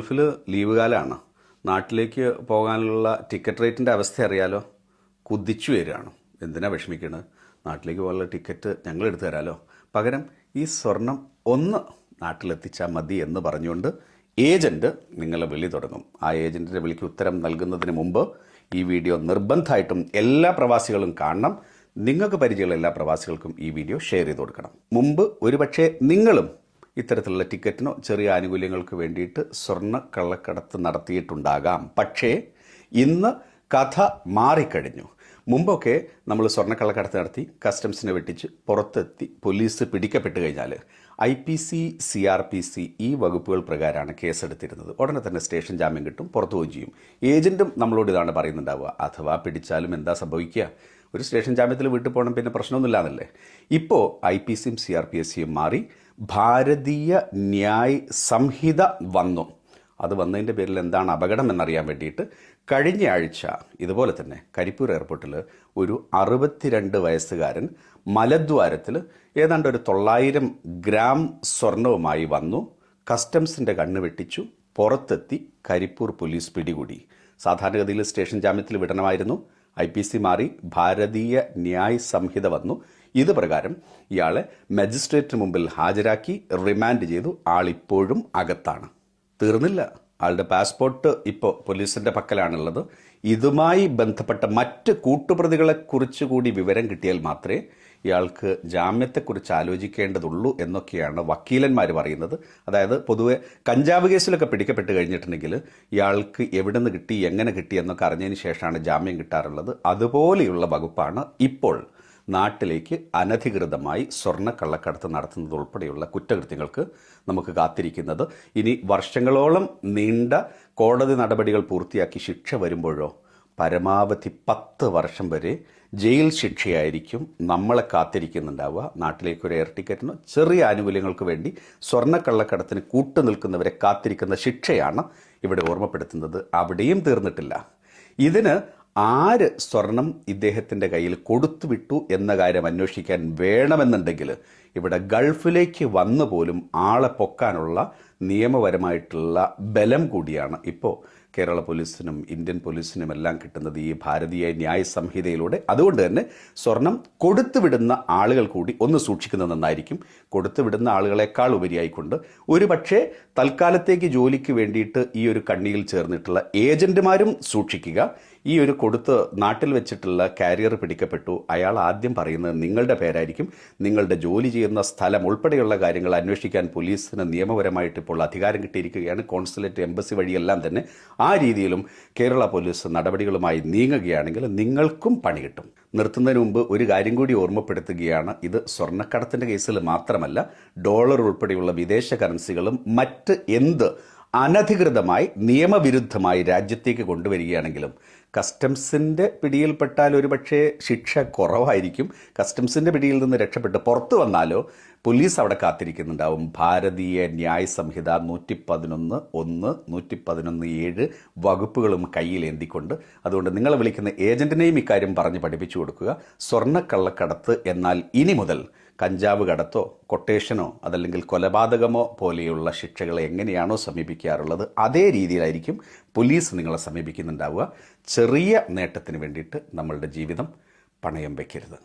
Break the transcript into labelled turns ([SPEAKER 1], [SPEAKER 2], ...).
[SPEAKER 1] ഗൾഫിൽ ലീവ് കാലമാണ് നാട്ടിലേക്ക് പോകാനുള്ള ടിക്കറ്റ് റേറ്റിന്റെ അവസ്ഥ അറിയാലോ? കുതിച്ചു വരികയാണ്. എന്തിനാ വിഷമിക്കുന്നത് നാട്ടിലേക്ക് പോകാനുള്ള ടിക്കറ്റ് ഞങ്ങൾ എടുത്തു തരാമല്ലോ പകരം ഈ സ്വർണം ഒന്ന് നാട്ടിലെത്തിച്ചാൽ മതി എന്ന് പറഞ്ഞുകൊണ്ട് ഏജന്റ് നിങ്ങളെ വിളി തുടങ്ങും. ആ ഏജന്റിന്റെ വിളിക്ക് ഉത്തരം നൽകുന്നതിന് മുമ്പ് ഈ വീഡിയോ നിർബന്ധമായിട്ടും എല്ലാ പ്രവാസികളും കാണണം. നിങ്ങൾക്ക് പരിചയമുള്ള എല്ലാ പ്രവാസികൾക്കും ഈ വീഡിയോ ഷെയർ ചെയ്ത് കൊടുക്കണം. മുമ്പ് ഒരുപക്ഷെ നിങ്ങളും ഇത്തരത്തിലുള്ള ടിക്കറ്റിനോ ചെറിയ ആനുകൂല്യങ്ങൾക്ക് വേണ്ടിയിട്ട് സ്വർണ കള്ളക്കടത്ത് നടത്തിയിട്ടുണ്ടാകാം. പക്ഷേ ഇന്ന് കഥ മാറിക്കഴിഞ്ഞു. മുമ്പൊക്കെ നമ്മൾ സ്വർണക്കള്ളക്കടത്ത് നടത്തി കസ്റ്റംസിനെ വെട്ടിച്ച് പുറത്തെത്തി പോലീസ് പിടിക്കപ്പെട്ട് കഴിഞ്ഞാൽ I P C C R P C ഈ വകുപ്പുകൾ പ്രകാരമാണ് കേസെടുത്തിരുന്നത്. ഉടനെ തന്നെ സ്റ്റേഷൻ ജാമ്യം കിട്ടും പുറത്തു പോവുകയും ചെയ്യും. ഏജന്റും നമ്മളോട് ഇതാണ് പറയുന്നുണ്ടാവുക. അഥവാ പിടിച്ചാലും എന്താ സംഭവിക്കുക? ഒരു സ്റ്റേഷൻ ജാമ്യത്തിൽ വീട്ടിൽ പോകണം പിന്നെ പ്രശ്നമൊന്നുമില്ലാന്നല്ലേ? ഇപ്പോൾ ഐ പി സിയും സി ആർ പി എസ് സിയും മാറി ഭാരതീയ ന്യായ് സംഹിത വന്നു. അത് വന്നതിന്റെ പേരിൽ എന്താണ് അപകടം എന്നറിയാൻ വേണ്ടിയിട്ട് കഴിഞ്ഞ ആഴ്ച ഇതുപോലെ തന്നെ കരിപ്പൂർ എയർപോർട്ടിൽ ഒരു അറുപത്തിരണ്ട് വയസ്സുകാരൻ മലദ്വാരത്തിൽ ഏതാണ്ട് ഒരു തൊള്ളായിരം ഗ്രാം സ്വർണവുമായി വന്നു. കസ്റ്റംസിന്റെ കണ്ണ് വെട്ടിച്ചു. പുറത്തെത്തി കരിപ്പൂർ പോലീസ് പിടികൂടി. സാധാരണഗതിയിൽ സ്റ്റേഷൻ ജാമ്യത്തിൽ വിടണമായിരുന്നു. ഐ പി സി മാറി ഭാരതീയ ന്യായ് സംഹിത വന്നു. ഇത് പ്രകാരം ഇയാളെ മജിസ്ട്രേറ്റിന് മുമ്പിൽ ഹാജരാക്കി റിമാൻഡ് ചെയ്തു. ആളിപ്പോഴും അകത്താണ്. തീർന്നില്ല. ആളുടെ പാസ്പോർട്ട് ഇപ്പോൾ പോലീസിന്റെ പക്കലാണുള്ളത്. ഇതുമായി ബന്ധപ്പെട്ട മറ്റ് കൂട്ടുപ്രതികളെ കുറിച്ച് കൂടി വിവരം കിട്ടിയാൽ മാത്രമേ ഇയാൾക്ക് ജാമ്യത്തെക്കുറിച്ച് ആലോചിക്കേണ്ടതുള്ളൂ എന്നൊക്കെയാണ് വക്കീലന്മാർ പറയുന്നത്. അതായത് പൊതുവെ കഞ്ചാവ് കേസിലൊക്കെ പിടിക്കപ്പെട്ട് കഴിഞ്ഞിട്ടുണ്ടെങ്കിൽ ഇയാൾക്ക് എവിടെ നിന്ന് കിട്ടി എങ്ങനെ കിട്ടി എന്നൊക്കെ അറിഞ്ഞതിന് ശേഷമാണ് ജാമ്യം കിട്ടാറുള്ളത്. അതുപോലെയുള്ള വകുപ്പാണ് ഇപ്പോൾ നാട്ടിലേക്ക് അനധികൃതമായി സ്വർണ കള്ളക്കടത്ത് നടത്തുന്നത് ഉൾപ്പെടെയുള്ള കുറ്റകൃത്യങ്ങൾക്ക് നമുക്ക് കാത്തിരിക്കുന്നത്. ഇനി വർഷങ്ങളോളം നീണ്ട കോടതി നടപടികൾ പൂർത്തിയാക്കി ശിക്ഷ വരുമ്പോഴോ പരമാവധി പത്ത് വർഷം വരെ ജയിൽ ശിക്ഷയായിരിക്കും നമ്മളെ കാത്തിരിക്കുന്നുണ്ടാവുക. നാട്ടിലേക്ക് ഒരു എയർ ടിക്കറ്റിനോ ചെറിയ ആനുകൂല്യങ്ങൾക്ക് വേണ്ടി സ്വർണ കള്ളക്കടത്തിന് കൂട്ടുനിൽക്കുന്നവരെ കാത്തിരിക്കുന്ന ശിക്ഷയാണ് ഇവിടെ ഓർമ്മപ്പെടുത്തുന്നത്. അവിടെയും തീർന്നിട്ടില്ല. ഇതിന് ആര് സ്വർണം ഇദ്ദേഹത്തിന്റെ കയ്യിൽ കൊടുത്തുവിട്ടു എന്ന കാര്യം അന്വേഷിക്കാൻ വേണമെന്നുണ്ടെങ്കിൽ ഇവിടെ ഗൾഫിലേക്ക് വന്നു പോലും ആളെ പൊക്കാനുള്ള നിയമപരമായിട്ടുള്ള ബലം കൂടിയാണ് ഇപ്പോൾ കേരള പോലീസിനും ഇന്ത്യൻ പോലീസിനും എല്ലാം കിട്ടുന്നത് ഈ ഭാരതീയ ന്യായ സംഹിതയിലൂടെ അതുകൊണ്ട് തന്നെ സ്വർണം കൊടുത്തുവിടുന്ന ആളുകൾ കൂടി ഒന്ന് സൂക്ഷിക്കുന്നത് നന്നായിരിക്കും. കൊടുത്തുവിടുന്ന ആളുകളെക്കാൾ ഉപരിയായിക്കൊണ്ട് ഒരു പക്ഷേ തൽക്കാലത്തേക്ക് ജോലിക്ക് വേണ്ടിയിട്ട് ഈ ഒരു കണ്ണിയിൽ ചേർന്നിട്ടുള്ള ഏജന്റുമാരും സൂക്ഷിക്കുക. ഈ ഒരു കൊടുത്ത് നാട്ടിൽ വെച്ചിട്ടുള്ള കാരിയർ പിടിക്കപ്പെട്ടു. അയാൾ ആദ്യം പറയുന്നത് നിങ്ങളുടെ പേരായിരിക്കും. നിങ്ങളുടെ ജോലി ചെയ്യുന്ന സ്ഥലം ഉൾപ്പെടെയുള്ള കാര്യങ്ങൾ അന്വേഷിക്കാൻ പോലീസിന് നിയമപരമായിട്ട് ഇപ്പോൾ അധികാരം കിട്ടിയിരിക്കുകയാണ്. കോൺസുലേറ്റ് എംബസി വഴിയെല്ലാം തന്നെ ആ രീതിയിലും കേരള പോലീസ് നടപടികളുമായി നീങ്ങുകയാണെങ്കിൽ നിങ്ങൾക്കും പണി കിട്ടും. നിർത്തുന്നതിന് മുമ്പ് ഒരു കാര്യം കൂടി ഓർമ്മപ്പെടുത്തുകയാണ്. ഇത് സ്വർണക്കടത്തിന്റെ കേസിൽ മാത്രമല്ല ഡോളർ ഉൾപ്പെടെയുള്ള വിദേശ കറൻസികളും മറ്റ് എന്ത് അനധികൃതമായി നിയമവിരുദ്ധമായി രാജ്യത്തേക്ക് കൊണ്ടുവരികയാണെങ്കിലും കസ്റ്റംസിന്റെ പിടിയിൽപ്പെട്ടാൽ ഒരുപക്ഷെ ശിക്ഷ കുറവായിരിക്കും. കസ്റ്റംസിന്റെ പിടിയിൽ നിന്ന് രക്ഷപ്പെട്ട് പുറത്തു വന്നാലോ പോലീസ് അവിടെ കാത്തിരിക്കുന്നുണ്ടാവും. ഭാരതീയ ന്യായ സംഹിത നൂറ്റി പതിനൊന്ന് ഒന്ന് നൂറ്റി പതിനൊന്ന് ഏഴ് വകുപ്പുകളും കയ്യിലേന്തിക്കൊണ്ട് അതുകൊണ്ട് നിങ്ങളെ വിളിക്കുന്ന ഏജന്റിനെയും ഇക്കാര്യം പറഞ്ഞ് പഠിപ്പിച്ചു കൊടുക്കുക. സ്വർണക്കള്ളക്കടത്ത് എന്നാൽ ഇനി മുതൽ കഞ്ചാവ് കടത്തോ കൊട്ടേഷനോ അതല്ലെങ്കിൽ കൊലപാതകമോ പോലെയുള്ള ശിക്ഷകളെ എങ്ങനെയാണോ സമീപിക്കാറുള്ളത് അതേ രീതിയിലായിരിക്കും പോലീസ് നിങ്ങളെ സമീപിക്കുന്നുണ്ടാവുക. ചെറിയ നേട്ടത്തിന് വേണ്ടിയിട്ട് നമ്മളുടെ ജീവിതം പണയം വയ്ക്കരുത്